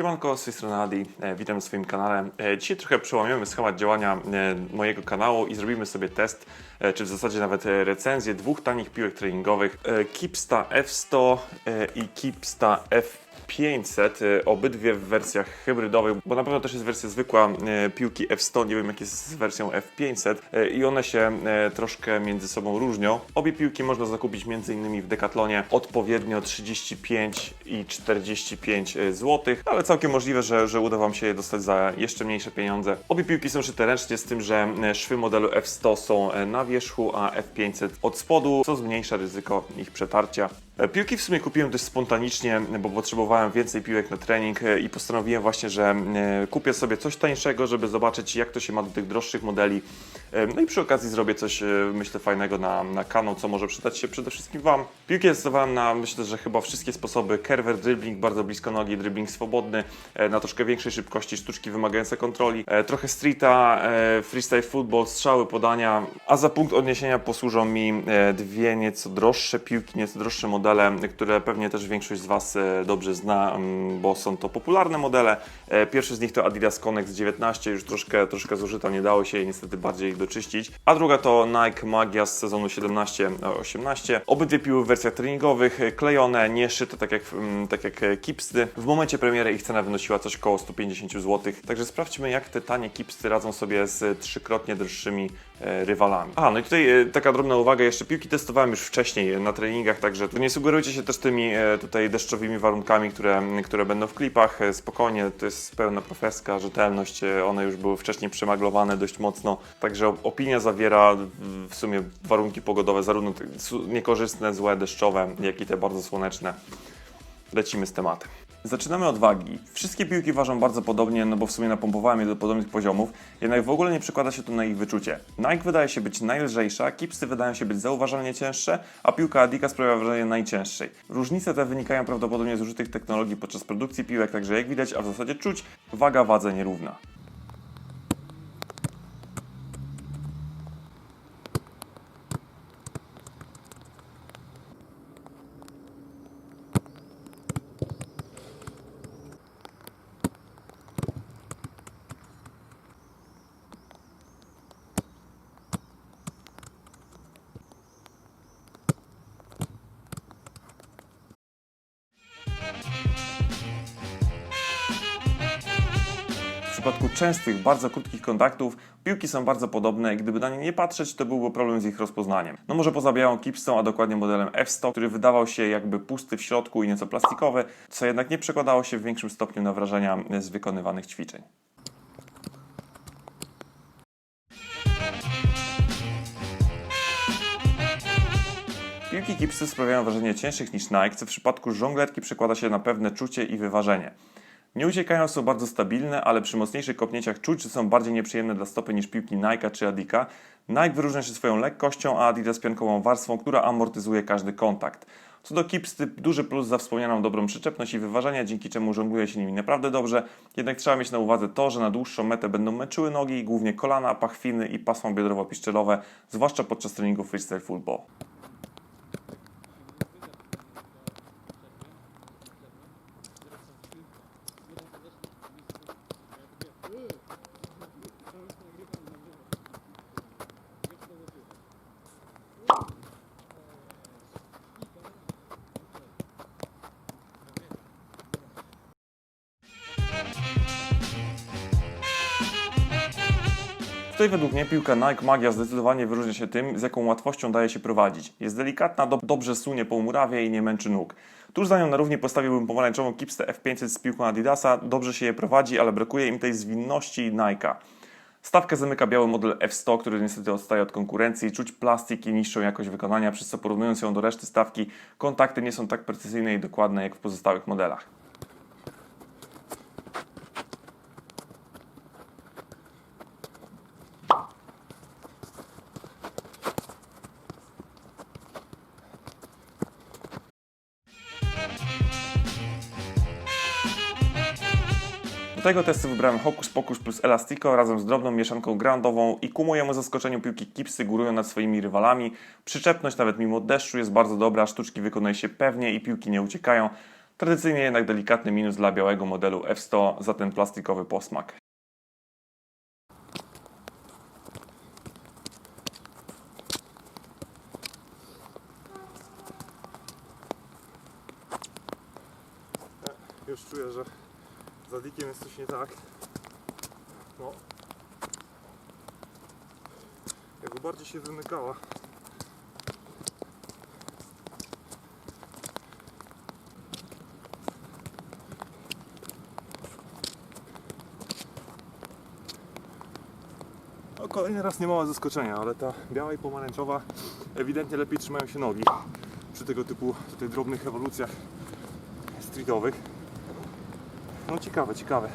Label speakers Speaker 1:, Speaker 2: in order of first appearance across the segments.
Speaker 1: Siemanko, z tej strony Adi, e, witam na swoim kanale. E, dzisiaj trochę przełamiemy schemat działania e, mojego kanału i zrobimy sobie test, czy w zasadzie nawet recenzję dwóch tanich piłek treningowych Kipsta F100 i Kipsta F 500, y, obydwie w wersjach hybrydowych, bo na pewno też jest wersja zwykła y, piłki F100, nie wiem jak jest z wersją F500 y, i one się troszkę między sobą różnią. Obie piłki można zakupić m.in. w Decathlonie odpowiednio 35 i 45 zł, ale całkiem możliwe, że, że uda Wam się je dostać za jeszcze mniejsze pieniądze. Obie piłki są szyte ręcznie z tym, że szwy modelu F100 są na wierzchu, a F500 od spodu, co zmniejsza ryzyko ich przetarcia. Piłki w sumie kupiłem dość spontanicznie, bo potrzebowałem więcej piłek na trening i postanowiłem właśnie, że e, kupię sobie coś tańszego, żeby zobaczyć jak to się ma do tych droższych modeli. E, No i przy okazji zrobię coś, e, myślę, fajnego na, na kanał, co może przydać się przede wszystkim Wam. Piłki testowałem na, myślę, że chyba wszystkie sposoby. Kerwer, dribbling bardzo blisko nogi, dribbling swobodny, e, na troszkę większej szybkości, sztuczki wymagające kontroli, trochę streeta, freestyle football, strzały, podania, a za punkt odniesienia posłużą mi dwie nieco droższe piłki, nieco droższe modele, które pewnie też większość z Was dobrze zna, mm, bo są to popularne modele. Pierwszy z nich to Adidas Connex 19, już troszkę, troszkę zużyta, nie dało się jej niestety bardziej doczyścić. A druga to Nike Magia z sezonu 17-18. Obydwie piły w wersjach treningowych, e, klejone, nie szyte tak jak, mm, tak jak e, Kipsty. W momencie premiery ich cena wynosiła coś około 150 zł. Także sprawdźmy jak te tanie Kipsty radzą sobie z trzykrotnie droższymi e, rywalami. A, no i tutaj e, taka drobna uwaga, jeszcze piłki testowałem już wcześniej e, na treningach, także tu nie sugerujcie się też tymi e, tutaj deszczowymi warunkami, które, które będą w klipach. E, Spokojnie, to jest pełna profeska, rzetelność, e, one już były wcześniej przemaglowane dość mocno, także op- opinia zawiera w- sumie warunki pogodowe, zarówno niekorzystne, złe, deszczowe, jak i te bardzo słoneczne. Lecimy z tematem. Zaczynamy od wagi. Wszystkie piłki ważą bardzo podobnie, no bo w sumie napompowałem je do podobnych poziomów, jednak w ogóle nie przekłada się to na ich wyczucie. Nike wydaje się być najlżejsza, Kipsy wydają się być zauważalnie cięższe, a piłka Adika sprawia wrażenie najcięższej. Różnice te wynikają prawdopodobnie z użytych technologii podczas produkcji piłek, także jak widać, a w zasadzie czuć, waga wadze nierówna. Przypadku częstych, bardzo krótkich kontaktów piłki są bardzo podobne i gdyby na nie nie patrzeć, to byłby problem z ich rozpoznaniem. No może poza białą kipsą, a dokładnie modelem F100, który wydawał się jakby pusty w środku i nieco plastikowy, co jednak nie przekładało się w większym stopniu na wrażenia z wykonywanych ćwiczeń. Piłki Kipsy sprawiają wrażenie cięższych niż Nike, co w przypadku żonglerki przekłada się na pewne czucie i wyważenie. Nie uciekają, są bardzo stabilne, ale przy mocniejszych kopnięciach czuć, że są bardziej nieprzyjemne dla stopy niż piłki Nike czy Adika. Nike wyróżnia się swoją lekkością, a Adidas piankową warstwą, która amortyzuje każdy kontakt. Co do Kipsty, duży plus za wspomnianą dobrą przyczepność i wyważenie, dzięki czemu żongluje się nimi naprawdę dobrze. Jednak trzeba mieć na uwadze to, że na dłuższą metę będą męczyły nogi, głównie kolana, pachwiny i pasmo biodrowo-piszczelowe, zwłaszcza podczas treningu freestyle football. Tutaj według mnie piłka Nike Magia zdecydowanie wyróżnia się tym, z jaką łatwością daje się prowadzić. Jest delikatna, do, dobrze sunie po murawie i nie męczy nóg. Tuż za nią na równi postawiłbym pomarańczową Kipstę F500 z piłką Adidasa. Dobrze się je prowadzi, ale brakuje im tej zwinności Nike'a. Stawkę zamyka biały model F100, który niestety odstaje od konkurencji. Czuć plastik i niższą jakość wykonania, przez co porównując ją do reszty stawki, kontakty nie są tak precyzyjne i dokładne jak w pozostałych modelach. Do tego testu wybrałem Hocus Pocus plus Elastico razem z drobną mieszanką groundową i ku mojemu zaskoczeniu piłki Kipsy górują nad swoimi rywalami. Przyczepność nawet mimo deszczu jest bardzo dobra, sztuczki wykonuje się pewnie i piłki nie uciekają. Tradycyjnie jednak delikatny minus dla białego modelu F100 za ten plastikowy posmak.
Speaker 2: Już czuję, że jest coś nie tak. No. Jakby bardziej się wymykała. No, kolejny raz nie małe zaskoczenia, ale ta biała i pomarańczowa ewidentnie lepiej trzymają się nogi przy tego typu tutaj drobnych ewolucjach streetowych. No ciekawe, ciekawe.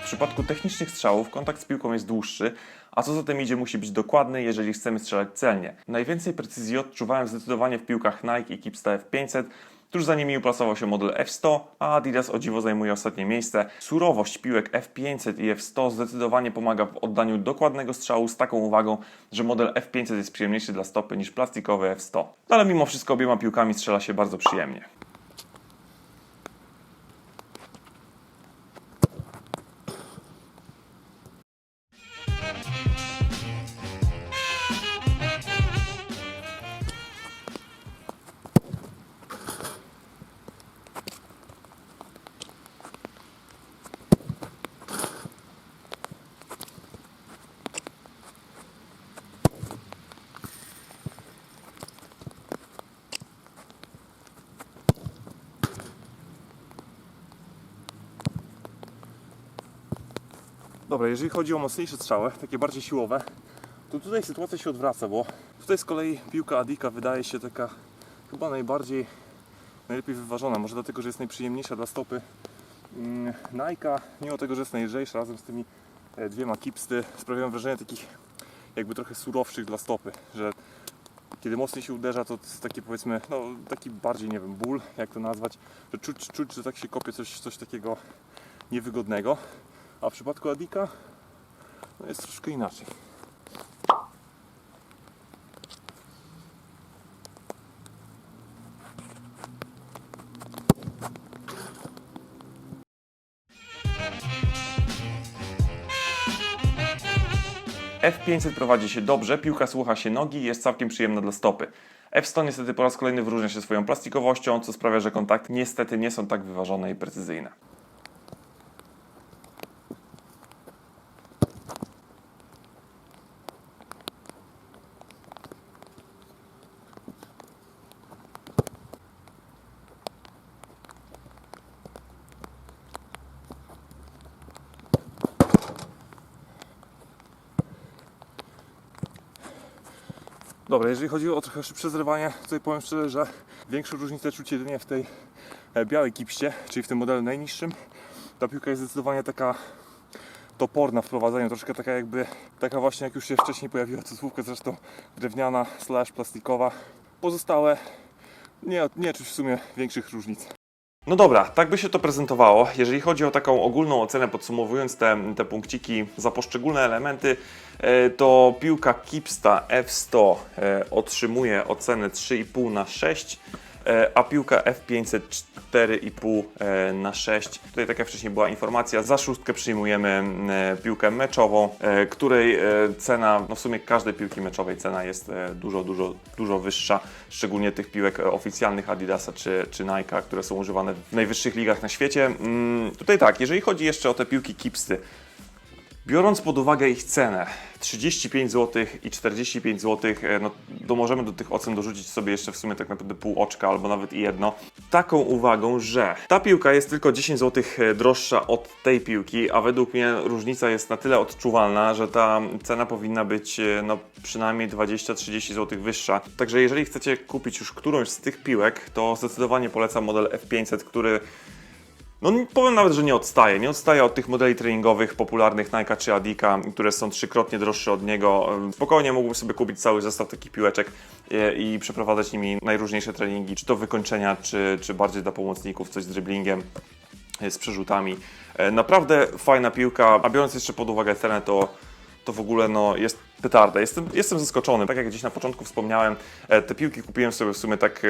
Speaker 1: W przypadku technicznych strzałów kontakt z piłką jest dłuższy, a co za tym idzie musi być dokładny, jeżeli chcemy strzelać celnie. Najwięcej precyzji odczuwałem zdecydowanie w piłkach Nike i Kipsta F500, tuż za nimi uplasował się model F100, a Adidas o dziwo zajmuje ostatnie miejsce. Surowość piłek F500 i F100 zdecydowanie pomaga w oddaniu dokładnego strzału z taką uwagą, że model F500 jest przyjemniejszy dla stopy niż plastikowy F100. No ale mimo wszystko obiema piłkami strzela się bardzo przyjemnie.
Speaker 2: Dobra, jeżeli chodzi o mocniejsze strzały, takie bardziej siłowe, to tutaj sytuacja się odwraca, bo tutaj z kolei piłka Adika wydaje się taka chyba najbardziej, najlepiej wyważona. Może dlatego, że jest najprzyjemniejsza dla stopy. Mm, Nike, mimo tego, że jest najlżejsza, razem z tymi e, dwiema kipsty, sprawiają wrażenie takich jakby trochę surowszych dla stopy, że kiedy mocniej się uderza, to jest taki powiedzmy, no taki bardziej, nie wiem, ból, jak to nazwać, że czuć, czuć że tak się kopie coś, coś takiego niewygodnego. A w przypadku Adika no jest troszkę inaczej.
Speaker 1: F500 prowadzi się dobrze, piłka słucha się nogi i jest całkiem przyjemna dla stopy. F100 niestety po raz kolejny wyróżnia się swoją plastikowością, co sprawia, że kontakty niestety nie są tak wyważone i precyzyjne.
Speaker 2: Dobra, jeżeli chodzi o trochę szybsze zrywanie, tutaj powiem szczerze, że większą różnicę czuć jedynie w tej e, białej kipście, czyli w tym modelu najniższym. Ta piłka jest zdecydowanie taka toporna w prowadzeniu, troszkę taka jakby, taka właśnie jak już się wcześniej pojawiła to słówko, zresztą drewniana slash plastikowa. Pozostałe nie, nie czuć w sumie większych różnic.
Speaker 1: No dobra, tak by się to prezentowało. Jeżeli chodzi o taką ogólną ocenę, podsumowując te, te punkciki za poszczególne elementy, e, to piłka Kipsta F100 e, otrzymuje ocenę 3,5 na 6, e, a piłka F500 4,5 e, na 6. Tutaj tak jak wcześniej była informacja, za szóstkę przyjmujemy e, piłkę meczową, e, której e, cena, no w sumie każdej piłki meczowej cena jest e, dużo, dużo, dużo wyższa, szczególnie tych piłek e, oficjalnych Adidasa czy, czy Nike'a, które są używane w najwyższych ligach na świecie. Mm, Tutaj tak, jeżeli chodzi jeszcze o te piłki Kipsty, Biorąc pod uwagę ich cenę 35 zł i 45 zł, e, no to możemy do tych ocen dorzucić sobie jeszcze w sumie tak naprawdę pół oczka albo nawet i jedno. Taką uwagą, że ta piłka jest tylko 10 zł droższa od tej piłki, a według mnie różnica jest na tyle odczuwalna, że ta cena powinna być e, no, przynajmniej 20-30 zł wyższa. Także jeżeli chcecie kupić już którąś z tych piłek, to zdecydowanie polecam model F500, który no powiem nawet, że nie odstaje. Nie odstaje od tych modeli treningowych popularnych Nike czy Adika, które są trzykrotnie droższe od niego. Spokojnie mógłbym sobie kupić cały zestaw takich piłeczek i, i przeprowadzać nimi najróżniejsze treningi, czy to wykończenia, czy, czy bardziej dla pomocników, coś z dribblingiem, z przerzutami. E, Naprawdę fajna piłka, a biorąc jeszcze pod uwagę cenę, to to w ogóle no, jest petarda. Jestem, jestem zaskoczony. Tak jak gdzieś na początku wspomniałem, e, te piłki kupiłem sobie w sumie tak, e,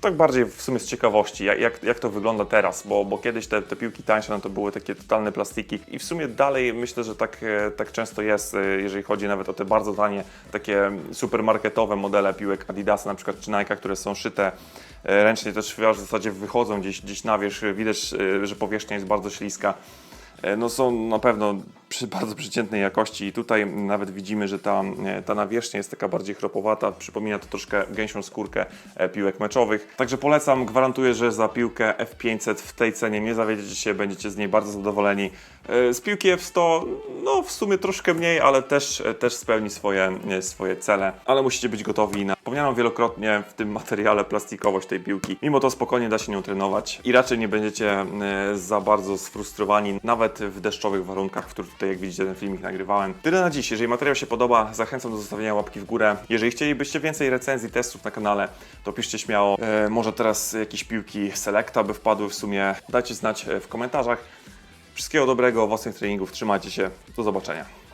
Speaker 1: tak bardziej w sumie z ciekawości, jak, jak, to wygląda teraz, bo, bo kiedyś te, te piłki tańsze no to były takie totalne plastiki i w sumie dalej myślę, że tak, e, tak często jest, e, jeżeli chodzi nawet o te bardzo tanie, takie supermarketowe modele piłek Adidasa na przykład czy Nike, które są szyte e, ręcznie, też w zasadzie wychodzą gdzieś, gdzieś na wierzch, widać, że powierzchnia jest bardzo śliska. E, No są na pewno przy bardzo przeciętnej jakości i tutaj nawet widzimy, że ta, e, ta nawierzchnia jest taka bardziej chropowata, przypomina to troszkę gęsią skórkę e, piłek meczowych. Także polecam, gwarantuję, że za piłkę F500 w tej cenie nie zawiedziecie się, będziecie z niej bardzo zadowoleni. Z piłki F100, no w sumie troszkę mniej, ale też, też spełni swoje, swoje cele, ale musicie być gotowi na wspomnianą wielokrotnie w tym materiale plastikowość tej piłki. Mimo to spokojnie da się nią trenować i raczej nie będziecie za bardzo sfrustrowani, nawet w deszczowych warunkach, w których tutaj, jak widzicie, ten filmik nagrywałem. Tyle na dziś. Jeżeli materiał się podoba, zachęcam do zostawienia łapki w górę. Jeżeli chcielibyście więcej recenzji, testów na kanale, to piszcie śmiało. E, może teraz jakieś piłki Selecta by wpadły w sumie. Dajcie znać e, w komentarzach. Wszystkiego dobrego, owocnych treningów, trzymajcie się, do zobaczenia.